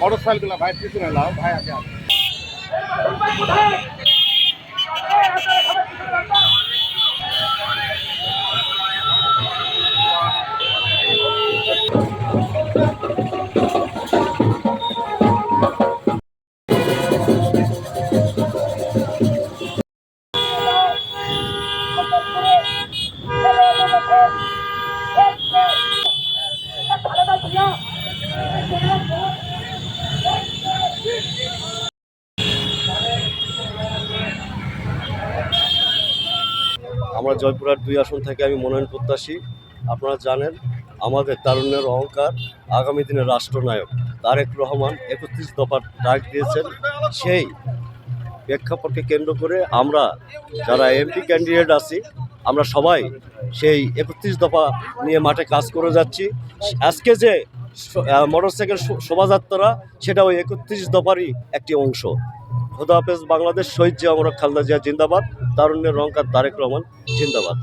Motor cycle ভাই পিছনে লাও ভাই আগে আমরা জয়পুরহাট দুই আসন থেকে আমি মনোনয়ন প্রত্যাশী। আপনারা জানেন আমাদের তারুণ্যের অহংকার, আগামী দিনের রাষ্ট্রনায়ক তারেক রহমান একত্রিশ দফার ডাক দিয়েছেন। সেই প্রেক্ষাপটকে কেন্দ্র করে আমরা যারা এমপি ক্যান্ডিডেট আছি, আমরা সবাই সেই একত্রিশ দফা নিয়ে মাঠে কাজ করে যাচ্ছি। আজকে যে মোটরসাইকেল শোভাযাত্রা সেটা ওই একত্রিশ দফারই একটি অংশ। খোদা বাংলাদেশ শহীদ জিয়া খালদা জিয়া জিন্দাবাদ। তারুণ্যের রংকার তারেক রহমান জিন্দাবাদ।